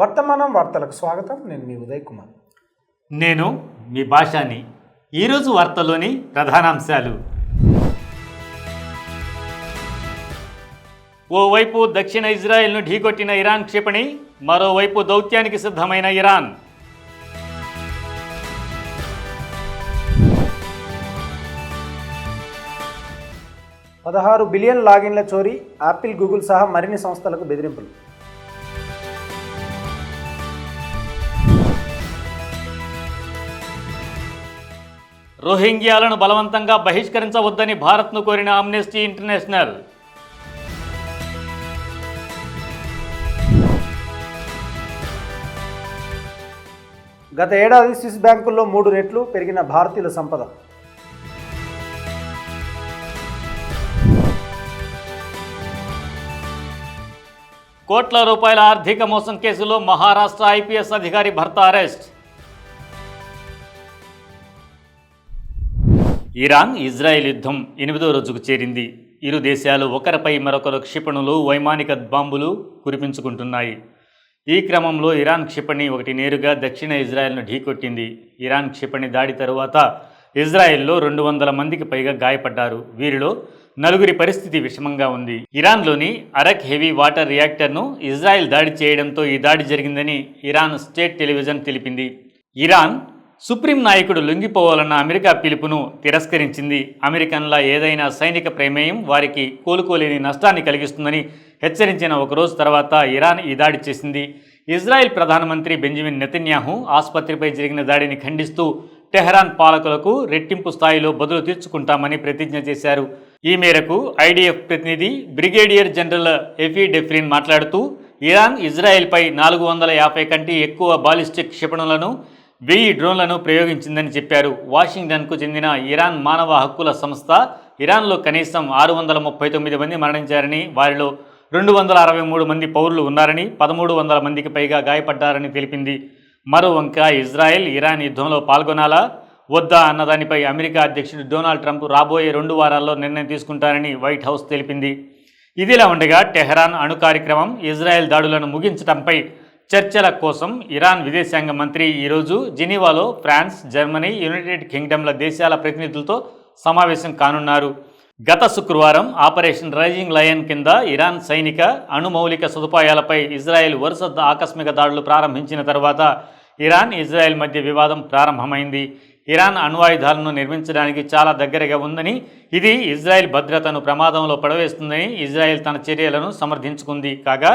వర్తమానం వార్తలకు స్వాగతం. నేను మీ ఉదయ్ కుమార్. నేను మీ భాషాని. ఈరోజు వార్తలోని ప్రధానాంశాలు. ఓవైపు దక్షిణ ఇజ్రాయెల్ను ఢీకొట్టిన ఇరాన్ క్షిపణి మరోవైపు దౌత్యానికి సిద్ధమైన ఇరాన్. పదహారు బిలియన్ లాగిన్ల చోరీ యాపిల్ గూగుల్ సహా మరిన్ని సంస్థలకు బెదిరింపులు. రోహింగ్యాలను బలవంతంగా బహిష్కరించవద్దని భారత్ను కోరిన ఆమ్నెస్టీ ఇంటర్నేషనల్ గత ఏడాది స్విస్ బ్యాంకుల్లో మూడు రెట్లు పెరిగిన భారతీయుల సంపద. కోట్ల రూపాయల ఆర్థిక మోసం కేసులో మహారాష్ట్ర ఐపీఎస్ అధికారి భర్త అరెస్ట్. ఇరాన్ ఇజ్రాయెల్ యుద్ధం ఎనిమిదో రోజుకు చేరింది. ఇరు దేశాలు ఒకరిపై మరొకరు క్షిపణులు వైమానిక బాంబులు కురిపించుకుంటున్నాయి. ఈ క్రమంలో ఇరాన్ క్షిపణి ఒకటి నేరుగా దక్షిణ ఇజ్రాయెల్ను ఢీకొట్టింది. ఇరాన్ క్షిపణి దాడి తరువాత ఇజ్రాయెల్లో రెండు వందల మందికి పైగా గాయపడ్డారు. వీరిలో నలుగురి పరిస్థితి విషమంగా ఉంది. ఇరాన్లోని అరక్ హెవీ వాటర్ రియాక్టర్ను ఇజ్రాయెల్ దాడి చేయడంతో ఈ దాడి జరిగిందని ఇరాన్ స్టేట్ టెలివిజన్ తెలిపింది. ఇరాన్ సుప్రీం నాయకుడు లొంగిపోవాలన్న అమెరికా పిలుపును తిరస్కరించింది. అమెరికన్ల ఏదైనా సైనిక ప్రమేయం వారికి కోలుకోలేని నష్టాన్ని కలిగిస్తుందని హెచ్చరించిన ఒక రోజు తర్వాత ఇరాన్ ఈ దాడి చేసింది. ఇజ్రాయెల్ ప్రధానమంత్రి బెంజమిన్ నెతన్యాహు ఆసుపత్రిపై జరిగిన దాడిని ఖండిస్తూ టెహరాన్ పాలకులకు రెట్టింపు స్థాయిలో బదులు తీర్చుకుంటామని ప్రతిజ్ఞ చేశారు. ఈ మేరకు ఐడిఎఫ్ ప్రతినిధి బ్రిగేడియర్ జనరల్ ఎఫీ డెఫ్రిన్ మాట్లాడుతూ ఇరాన్ ఇజ్రాయెల్పై నాలుగు వందల యాభై కంటే ఎక్కువ బాలిస్టిక్ క్షిపణులను వెయ్యి డ్రోన్లను ప్రయోగించిందని చెప్పారు. వాషింగ్టన్కు చెందిన ఇరాన్ మానవ హక్కుల సంస్థ ఇరాన్లో కనీసం ఆరు వందల ముప్పై తొమ్మిది మంది మరణించారని వారిలో రెండు వందల అరవై మూడు మంది పౌరులు ఉన్నారని పదమూడు వందల మందికి పైగా గాయపడ్డారని తెలిపింది. మరో వంక ఇజ్రాయెల్ ఇరాన్ యుద్ధంలో పాల్గొనాలా? వద్దా అన్నదానిపై అమెరికా అధ్యక్షుడు డొనాల్డ్ ట్రంప్ రాబోయే రెండు వారాల్లో నిర్ణయం తీసుకుంటారని వైట్ హౌస్ తెలిపింది. ఇదిలా ఉండగా టెహరాన్ అణు కార్యక్రమం ఇజ్రాయెల్ దాడులను ముగించడంపై చర్చల కోసం ఇరాన్ విదేశాంగ మంత్రి ఈరోజు జెనీవాలో ఫ్రాన్స్ జర్మనీ యునైటెడ్ కింగ్డమ్ల దేశాల ప్రతినిధులతో సమావేశం కానున్నారు. గత శుక్రవారం ఆపరేషన్ రైజింగ్ లయన్ కింద ఇరాన్ సైనిక అణుమౌలిక సదుపాయాలపై ఇజ్రాయెల్ వరుస ఆకస్మిక దాడులు ప్రారంభించిన తర్వాత ఇరాన్ ఇజ్రాయెల్ మధ్య వివాదం ప్రారంభమైంది. ఇరాన్ అణ్వాయుధాలను నిర్మించడానికి చాలా దగ్గరగా ఉందని ఇది ఇజ్రాయెల్ భద్రతను ప్రమాదంలో పడవేస్తుందని ఇజ్రాయెల్ తన చర్యలను సమర్థించుకుంది. కాగా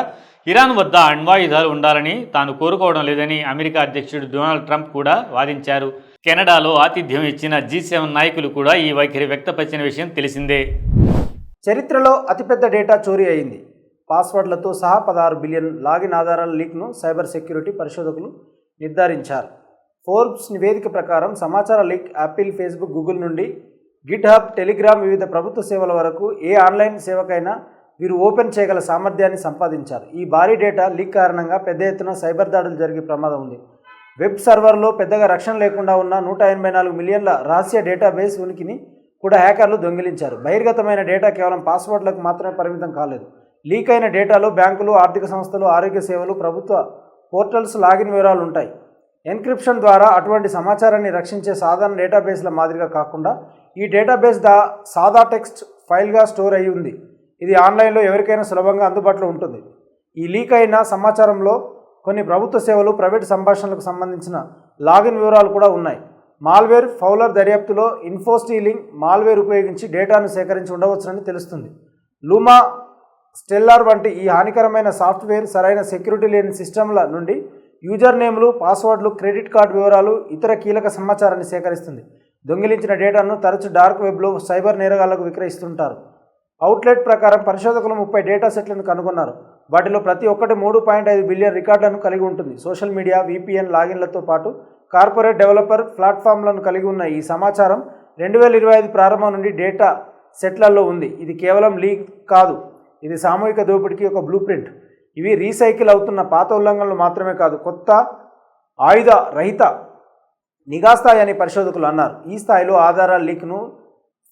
ఇరాన్ వద్ద అణ్వాయుధాలు ఉండాలని తాను కోరుకోవడం లేదని అమెరికా అధ్యక్షుడు డొనాల్డ్ ట్రంప్ కూడా వాదించారు. కెనడాలో ఆతిథ్యం ఇచ్చిన జీ సెవెన్ నాయకులు కూడా ఈ వైఖరి వ్యక్తపరిచిన విషయం తెలిసిందే. చరిత్రలో అతిపెద్ద డేటా చోరీ అయింది. పాస్వర్డ్లతో సహా పదహారు బిలియన్ లాగిన్ ఆధారాల లీక్ను సైబర్ సెక్యూరిటీ పరిశోధకులు నిర్ధారించారు. ఫోర్బ్స్ నివేదిక ప్రకారం సమాచార లీక్ యాపిల్ ఫేస్బుక్ గూగుల్ నుండి గిట్ హబ్ టెలిగ్రామ్ వివిధ ప్రభుత్వ సేవల వరకు ఏ ఆన్లైన్ సేవకైనా వీరు ఓపెన్ చేయగల సామర్థ్యాన్ని సంపాదించారు. ఈ భారీ డేటా లీక్ కారణంగా పెద్ద ఎత్తున సైబర్ దాడులు జరిగే ప్రమాదం ఉంది. వెబ్ సర్వర్లో పెద్దగా రక్షణ లేకుండా ఉన్న నూట ఎనభై నాలుగు మిలియన్ల రహస్య డేటాబేస్ ఉనికిని కూడా హ్యాకర్లు దొంగిలించారు. బహిర్గతమైన డేటా కేవలం పాస్వర్డ్లకు మాత్రమే పరిమితం కాలేదు. లీక్ అయిన డేటాలో బ్యాంకులు ఆర్థిక సంస్థలు ఆరోగ్య సేవలు ప్రభుత్వ పోర్టల్స్ లాగిన్ వివరాలు ఉంటాయి. ఎన్క్రిప్షన్ ద్వారా అటువంటి సమాచారాన్ని రక్షించే సాధారణ డేటాబేస్ల మాదిరిగా కాకుండా ఈ డేటాబేస్ దా సాదా టెక్స్ట్ ఫైల్గా స్టోర్ అయి ఉంది. ఇది ఆన్లైన్లో ఎవరికైనా సులభంగా అందుబాటులో ఉంటుంది. ఈ లీక్ అయిన సమాచారంలో కొన్ని ప్రభుత్వ సేవలు ప్రైవేట్ సంభాషణలకు సంబంధించిన లాగిన్ వివరాలు కూడా ఉన్నాయి. మాల్వేర్ ఫౌలర్ దర్యాప్తులో ఇన్ఫోస్టీలింగ్ మాల్వేర్ ఉపయోగించి డేటాను సేకరించి ఉండవచ్చునని తెలుస్తుంది. లూమా స్టెల్లార్ వంటి ఈ హానికరమైన సాఫ్ట్వేర్ సరైన సెక్యూరిటీ లేని సిస్టమ్ల నుండి యూజర్ నేమ్లు పాస్వర్డ్లు క్రెడిట్ కార్డు వివరాలు ఇతర కీలక సమాచారాన్ని సేకరిస్తుంది. దొంగిలించిన డేటాను తరచు డార్క్ వెబ్లో సైబర్ నేరగాళ్ళకు విక్రయిస్తుంటారు. అవుట్లెట్ ప్రకారం పరిశోధకులు ముప్పై డేటా సెట్లను కనుగొన్నారు. వాటిలో ప్రతి ఒక్కటి మూడు పాయింట్ ఐదు బిలియన్ రికార్డులను కలిగి ఉంటుంది. సోషల్ మీడియా విపిఎన్ లాగిన్లతో పాటు కార్పొరేట్ డెవలపర్ ప్లాట్ఫామ్లను కలిగి ఉన్న ఈ సమాచారం రెండు వేల ఇరవై ఐదు ప్రారంభం నుండి డేటా సెట్లలో ఉంది. ఇది కేవలం లీక్ కాదు. ఇది సామూహిక దోపిడీకి ఒక బ్లూ ప్రింట్. ఇవి రీసైకిల్ అవుతున్న పాత ఉల్లంఘనలు మాత్రమే కాదు కొత్త ఆయుధ రహిత నిఘా స్థాయి అని పరిశోధకులు అన్నారు. ఈ స్థాయిలో ఆధారాల లీక్ను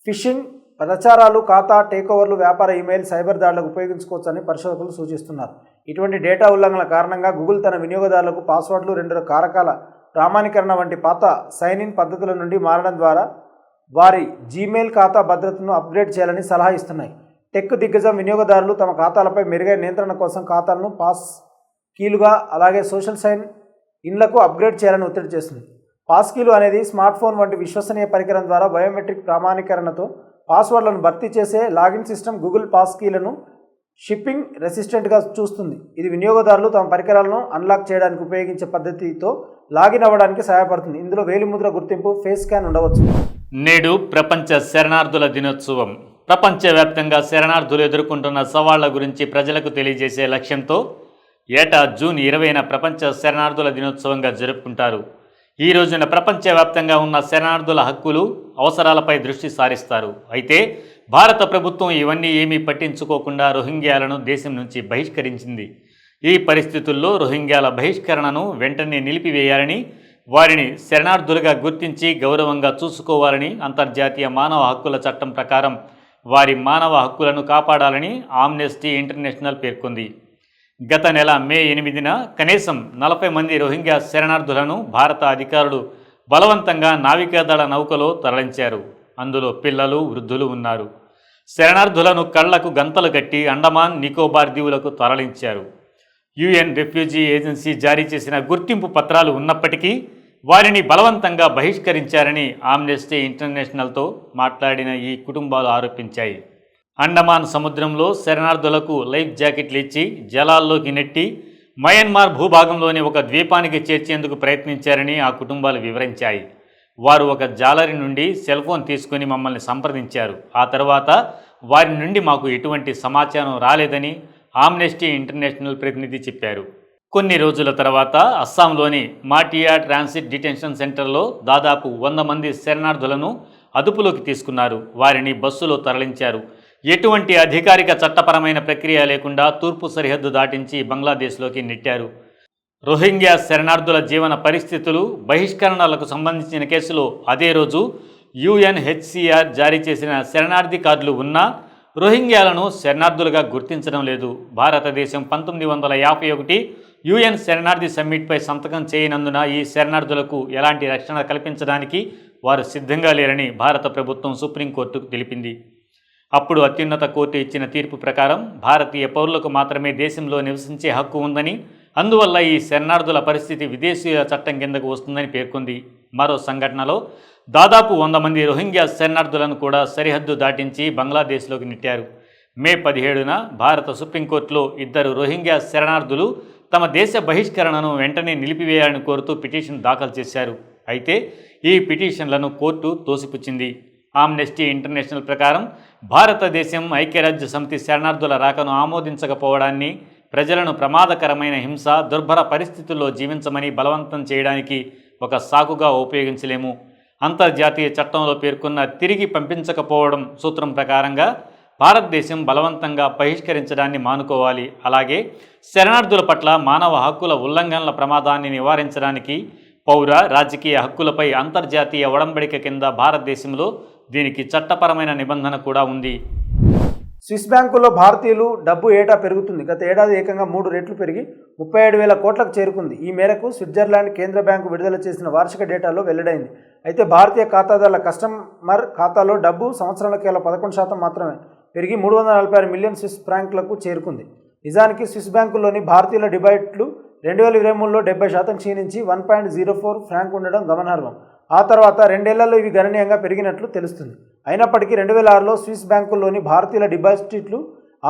ఫిషింగ్ ప్రచారాలు ఖాతా టేకోవర్లు వ్యాపార ఇమెయిల్ సైబర్ దాడులకు ఉపయోగించుకోవచ్చని పరిశోధకులు సూచిస్తున్నారు. ఇటువంటి డేటా ఉల్లంఘనల కారణంగా గూగుల్ తన వినియోగదారులకు పాస్వర్డ్లు రెండు కారకాల ప్రామాణీకరణ వంటి పాత సైన్ ఇన్ పద్ధతుల నుండి మారడం ద్వారా వారి జీమెయిల్ ఖాతా భద్రతను అప్గ్రేడ్ చేయాలని సలహా ఇస్తున్నాయి. టెక్ దిగ్గజం వినియోగదారులు తమ ఖాతాలపై మెరుగైన నియంత్రణ కోసం ఖాతాలను పాస్ కీలుగా అలాగే సోషల్ సైన్ ఇన్లకు అప్గ్రేడ్ చేయాలని ఒత్తిడి చేస్తుంది. పాస్ కీలు అనేది స్మార్ట్ ఫోన్ వంటి విశ్వసనీయ పరికరం ద్వారా బయోమెట్రిక్ ప్రామాణీకరణతో పాస్వర్డ్లను భర్తీ చేసే లాగిన్ సిస్టమ్ గూగుల్ పాస్ కీలను షిప్పింగ్ రెసిస్టెంట్గా చూస్తుంది. ఇది వినియోగదారులు తమ పరికరాలను అన్లాక్ చేయడానికి ఉపయోగించే పద్ధతితో లాగిన్ అవ్వడానికి సహాయపడుతుంది. ఇందులో వేలిముద్ర గుర్తింపు ఫేస్ స్కాన్ ఉండవచ్చు. నేడు ప్రపంచ శరణార్థుల దినోత్సవం. ప్రపంచవ్యాప్తంగా శరణార్థులు ఎదుర్కొంటున్న సవాళ్ళ గురించి ప్రజలకు తెలియజేసే లక్ష్యంతో ఏటా జూన్ ఇరవైన ప్రపంచ శరణార్థుల దినోత్సవంగా జరుపుకుంటారు. ఈ రోజున ప్రపంచవ్యాప్తంగా ఉన్న శరణార్థుల హక్కులు అవసరాలపై దృష్టి సారిస్తారు. అయితే భారత ప్రభుత్వం ఇవన్నీ ఏమీ పట్టించుకోకుండా రోహింగ్యాలను దేశం నుంచి బహిష్కరించింది. ఈ పరిస్థితుల్లో రోహింగ్యాల బహిష్కరణను వెంటనే నిలిపివేయాలని వారిని శరణార్థులుగా గుర్తించి గౌరవంగా చూసుకోవాలని అంతర్జాతీయ మానవ హక్కుల చట్టం ప్రకారం వారి మానవ హక్కులను కాపాడాలని ఆమ్నెస్టీ ఇంటర్నేషనల్ పేర్కొంది. గత నెల మే ఎనిమిదిన కనీసం నలభై మంది రోహింగ్యా శరణార్థులను భారత అధికారులు బలవంతంగా నావికాదళ నౌకలో తరలించారు. అందులో పిల్లలు వృద్ధులు ఉన్నారు. శరణార్థులను కళ్ళకు గంతలు కట్టి అండమాన్ నికోబార్ దీవులకు తరలించారు. యుఎన్ రెఫ్యూజీ ఏజెన్సీ జారీ చేసిన గుర్తింపు పత్రాలు ఉన్నప్పటికీ వారిని బలవంతంగా బహిష్కరించారని ఆమ్నెస్టీ ఇంటర్నేషనల్తో మాట్లాడిన ఈ కుటుంబాలు ఆరోపించాయి. అండమాన్ సముద్రంలో శరణార్థులకు లైఫ్ జాకెట్లు ఇచ్చి జలాల్లోకి నెట్టి మయన్మార్ భూభాగంలోని ఒక ద్వీపానికి చేర్చేందుకు ప్రయత్నించారని ఆ కుటుంబాలు వివరించాయి. వారు ఒక జాలరి నుండి సెల్ ఫోన్ తీసుకుని మమ్మల్ని సంప్రదించారు. ఆ తర్వాత వారి నుండి మాకు ఎటువంటి సమాచారం రాలేదని ఆమ్నెస్టీ ఇంటర్నేషనల్ ప్రతినిధి చెప్పారు. కొన్ని రోజుల తర్వాత అస్సాంలోని మాటియా ట్రాన్సిట్ డిటెన్షన్ సెంటర్లో దాదాపు వంద మంది శరణార్థులను అదుపులోకి తీసుకున్నారు. వారిని బస్సులో తరలించారు. ఎటువంటి అధికారిక చట్టపరమైన ప్రక్రియ లేకుండా తూర్పు సరిహద్దు దాటించి బంగ్లాదేశ్లోకి నెట్టారు. రోహింగ్యా శరణార్థుల జీవన పరిస్థితులు బహిష్కరణలకు సంబంధించిన కేసులో అదే రోజు యుఎన్హెచ్సిఆర్ జారీ చేసిన శరణార్థి కార్డులు ఉన్నా రోహింగ్యాలను శరణార్థులుగా గుర్తించడం లేదు. భారతదేశం పంతొమ్మిది వందల యాభై ఒకటి యుఎన్ శరణార్థి సమ్మిట్పై సంతకం చేయనందున ఈ శరణార్థులకు ఎలాంటి రక్షణ కల్పించడానికి వారు సిద్ధంగా లేరని భారత ప్రభుత్వం సుప్రీంకోర్టుకు తెలిపింది. అప్పుడు అత్యున్నత కోర్టు ఇచ్చిన తీర్పు ప్రకారం భారతీయ పౌరులకు మాత్రమే దేశంలో నివసించే హక్కు ఉందని అందువల్ల ఈ శరణార్థుల పరిస్థితి విదేశీయ చట్టం కిందకు వస్తుందని పేర్కొంది. మరో సంఘటనలో దాదాపు వంద మంది రోహింగ్యా శరణార్థులను కూడా సరిహద్దు దాటించి బంగ్లాదేశ్లోకి నెట్టారు. మే పదిహేడున భారత సుప్రీంకోర్టులో ఇద్దరు రోహింగ్యా శరణార్థులు తమ దేశ బహిష్కరణను వెంటనే నిలిపివేయాలని కోరుతూ పిటిషన్ దాఖలు చేశారు. అయితే ఈ పిటిషన్లను కోర్టు తోసిపుచ్చింది. ఆమ్నెస్టీ ఇంటర్నేషనల్ ప్రకారం భారతదేశం ఐక్యరాజ్య సమితి శరణార్థుల రాకను ఆమోదించకపోవడాన్ని ప్రజలను ప్రమాదకరమైన హింస దుర్భర పరిస్థితుల్లో జీవించమని బలవంతం చేయడానికి ఒక సాకుగా ఉపయోగించలేము. అంతర్జాతీయ చట్టంలో పేర్కొన్న తిరిగి పంపించకపోవడం సూత్రం ప్రకారంగా భారతదేశం బలవంతంగా బహిష్కరించడాన్ని మానుకోవాలి. అలాగే శరణార్థుల పట్ల మానవ హక్కుల ఉల్లంఘనల ప్రమాదాన్ని నివారించడానికి పౌర రాజకీయ హక్కులపై అంతర్జాతీయ ఒడంబడిక కింద భారతదేశంలో దీనికి చట్టపరమైన నిబంధన కూడా ఉంది. స్విస్ బ్యాంకుల్లో భారతీయులు డబ్బు ఏటా పెరుగుతుంది? గత ఏడాది ఏకంగా మూడు రెట్లు పెరిగి ముప్పై ఏడు వేల కోట్లకు చేరుకుంది. ఈ మేరకు స్విట్జర్లాండ్ కేంద్ర బ్యాంకు విడుదల చేసిన వార్షిక డేటాలో వెల్లడైంది. అయితే భారతీయ ఖాతాదారుల కస్టమర్ ఖాతాలో డబ్బు సంవత్సరంలో కేవలం పదకొండు శాతం మాత్రమే పెరిగి మూడు వందల నలభై ఆరు మిలియన్ స్విస్ ఫ్రాంక్లకు చేరుకుంది. నిజానికి స్విస్ బ్యాంకుల్లోని భారతీయుల డిబైట్లు రెండు వేల ఇరవై మూడులో డెబ్బై శాతం క్షీణించి one point zero four franc ఉండడం గమనార్హం. ఆ తర్వాత రెండేళ్ళలో ఇవి గణనీయంగా పెరిగినట్లు తెలుస్తుంది. అయినప్పటికీ రెండు వేల ఆరులో స్విస్ బ్యాంకుల్లోని భారతీయుల డిపాజిట్లు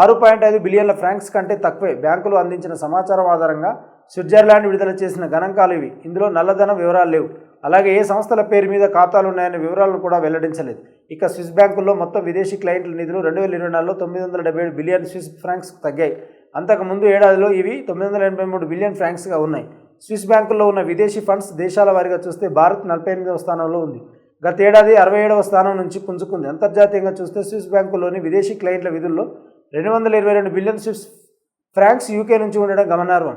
ఆరు పాయింట్ ఐదు బిలియన్ల ఫ్రాంక్స్ కంటే తక్కువే. బ్యాంకులు అందించిన సమాచారం ఆధారంగా స్విట్జర్లాండ్ విడుదల చేసిన గణాంకాలు ఇవి. ఇందులో నల్లధనం వివరాలు లేవు. అలాగే ఏ సంస్థల పేరు మీద ఖాతాలు ఉన్నాయనే వివరాలను కూడా వెల్లడించలేదు. ఇక స్విస్ బ్యాంకుల్లో మొత్తం విదేశీ క్లయింట్ల నిధులు రెండు వేల ఇరవై నాలుగులో తొమ్మిది వందల డెబ్బై ఏడు బిలియన్ స్విస్ ఫ్రాంక్స్ తగ్గాయి. అంతకుముందు ఏడాదిలో ఇవి తొమ్మిది వందల ఎనభై మూడు బిలియన్ ఫ్రాంక్స్గా ఉన్నాయి. స్విస్ బ్యాంకుల్లో ఉన్న విదేశీ ఫండ్స్ దేశాల వారీగా చూస్తే భారత్ నలభై ఎనిమిదవ స్థానంలో ఉంది. గత ఏడాది అరవై ఏడవ స్థానం నుంచి పుంజుకుంది. అంతర్జాతీయంగా చూస్తే స్విస్ బ్యాంకుల్లోని విదేశీ క్లయింట్ల విధుల్లో రెండు వందల ఇరవై రెండు బిలియన్ స్విస్ ఫ్రాంక్స్ యూకే నుంచి ఉండడం గమనార్హం.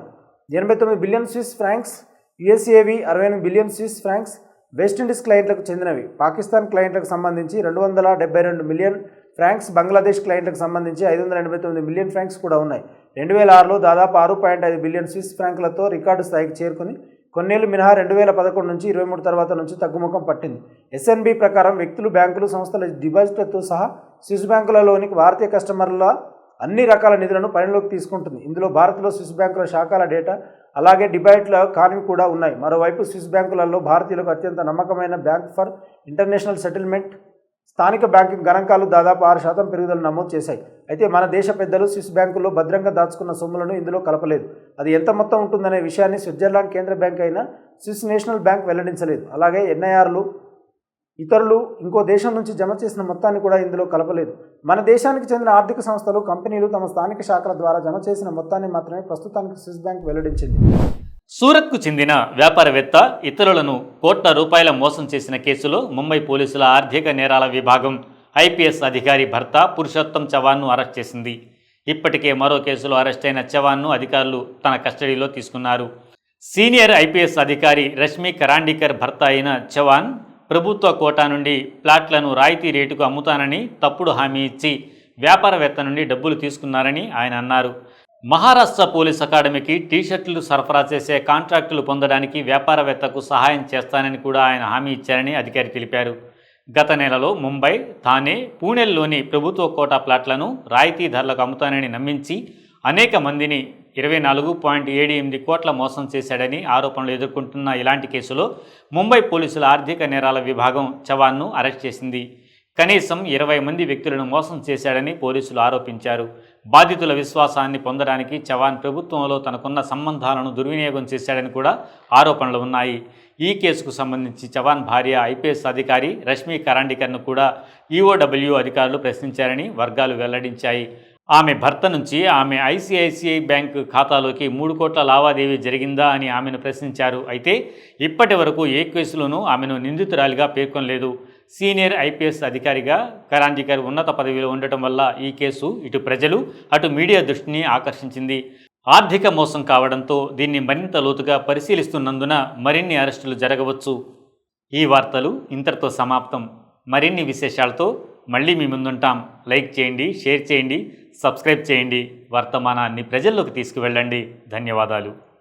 ఎనభై తొమ్మిది బిలియన్ స్విస్ ఫ్రాంక్స్ యుఎస్ఏవి అరవై ఎనిమిది billion Swiss francs West Indies క్లయింట్లకు చెందినవి. పాకిస్తాన్ క్లయింట్లకు సంబంధించి రెండు వందల డెబ్బై రెండు మిలియన్ ఫ్రాంక్స్ బంగ్లాదేశ్ క్లయింట్లకు సంబంధించి ఐదు వందల ఎనభై తొమ్మిది మిలియన్ ఫ్రాంక్స్ కూడా ఉన్నాయి. రెండు వేల ఆరులో దాదాపు ఆరు పాయింట్ ఐదు బిలియన్ స్విస్ ఫ్రాంక్లతో రికార్డు స్థాయికి చేరుకుని కొన్నేళ్ళు మినహా రెండు వేల పదకొండు నుంచి ఇరవై మూడు తర్వాత నుంచి తగ్గుముఖం పట్టింది. ఎస్ఎన్బి ప్రకారం వ్యక్తులు బ్యాంకులు సంస్థల డిపాజిట్లతో సహా స్విస్ బ్యాంకులలోని భారతీయ కస్టమర్ల అన్ని రకాల నిధులను పరిణలోకి తీసుకుంటుంది. ఇందులో భారత్లో స్విస్ బ్యాంకుల శాఖల డేటా అలాగే డిబైట్ల కానివి కూడా ఉన్నాయి. మరోవైపు స్విస్ బ్యాంకులలో భారతీయులకు అత్యంత నమ్మకమైన బ్యాంక్ ఫర్ ఇంటర్నేషనల్ సెటిల్మెంట్ స్థానిక బ్యాంకింగ్ గణాంకాలు దాదాపు ఆరు శాతం పెరుగుదల నమోదు చేశాయి. అయితే మన దేశ పెద్దలు స్విస్ బ్యాంకులో భద్రంగా దాచుకున్న సొమ్ములను ఇందులో కలపలేదు. అది ఎంత మొత్తం ఉంటుందనే విషయాన్ని స్విట్జర్లాండ్ కేంద్ర బ్యాంక్ అయిన స్విస్ నేషనల్ బ్యాంక్ వెల్లడించలేదు. అలాగే ఎన్ఐఆర్లు ఇతరులు ఇంకో దేశం నుంచి జమ చేసిన మొత్తాన్ని కూడా ఇందులో కలపలేదు. మన దేశానికి చెందిన ఆర్థిక సంస్థలు కంపెనీలు తమ స్థానిక శాఖల ద్వారా జమ చేసిన మొత్తాన్ని మాత్రమే ప్రస్తుతానికి స్విస్ బ్యాంక్ వెల్లడించింది. సూరత్కు చెందిన వ్యాపారవేత్త ఇతరులను కోట్ల రూపాయల మోసం చేసిన కేసులో ముంబై పోలీసుల ఆర్థిక నేరాల విభాగం ఐపీఎస్ అధికారి భర్త పురుషోత్తం చవాన్ను అరెస్ట్ చేసింది. ఇప్పటికే మరో కేసులో అరెస్ట్ అయిన చవాన్ను అధికారులు తన కస్టడీలో తీసుకున్నారు. సీనియర్ ఐపీఎస్ అధికారి రష్మి కరాండికర్ భర్త అయిన చవాన్ ప్రభుత్వ కోటా నుండి ప్లాట్లను రాయితీ రేటుకు అమ్ముతానని తప్పుడు హామీ ఇచ్చి వ్యాపారవేత్త నుండి డబ్బులు తీసుకున్నారని ఆయన అన్నారు. మహారాష్ట్ర పోలీస్ అకాడమీకి టీషర్ట్లు సరఫరా చేసే కాంట్రాక్టులు పొందడానికి వ్యాపారవేత్తకు సహాయం చేస్తానని కూడా ఆయన హామీ ఇచ్చారని అధికారి తెలిపారు. గత నెలలో ముంబై థానే పూణెల్లోని ప్రభుత్వ కోటా ప్లాట్లను రాయితీ ధరలకు అమ్ముతానని నమ్మించి అనేక మందిని ఇరవై నాలుగు పాయింట్ ఏడు ఎనిమిది కోట్ల మోసం చేశాడని ఆరోపణలు ఎదుర్కొంటున్న ఇలాంటి కేసులో ముంబై పోలీసుల ఆర్థిక నేరాల విభాగం చవాన్ను అరెస్ట్ చేసింది. కనీసం ఇరవై మంది వ్యక్తులను మోసం చేశాడని పోలీసులు ఆరోపించారు. బాధితుల విశ్వాసాన్ని పొందడానికి చవాన్ ప్రభుత్వంలో తనకున్న సంబంధాలను దుర్వినియోగం చేశాడని కూడా ఆరోపణలు ఉన్నాయి. ఈ కేసుకు సంబంధించి చవాన్ భార్య ఐపీఎస్ అధికారి రష్మి కరాండికర్ను కూడా ఈఓడబ్ల్యూ అధికారులు ప్రశ్నించారని వర్గాలు వెల్లడించాయి. ఆమె భర్త నుంచి ఆమె ఐసిఐసిఐ బ్యాంక్ ఖాతాలోకి మూడు కోట్ల లావాదేవీ జరిగిందా అని ఆమెను ప్రశ్నించారు. అయితే ఇప్పటి వరకు ఏ కేసులోనూ ఆమెను నిందితురాలిగా పేర్కొనలేదు. సీనియర్ ఐపీఎస్ అధికారిగా కరాంజీకర్ ఉన్నత పదవిలో ఉండటం వల్ల ఈ కేసు ఇటు ప్రజలు అటు మీడియా దృష్టిని ఆకర్షించింది. ఆర్థిక మోసం కావడంతో దీన్ని మరింత లోతుగా పరిశీలిస్తున్నందున మరిన్ని అరెస్టులు జరగవచ్చు. ఈ వార్తలు ఇంతటితో సమాప్తం. మరిన్ని విశేషాలతో మళ్ళీ మీ ముందుంటాం. లైక్ చేయండి షేర్ చేయండి సబ్స్క్రైబ్ చేయండి. వర్తమానాన్ని ప్రజల్లోకి తీసుకువెళ్ళండి. ధన్యవాదాలు.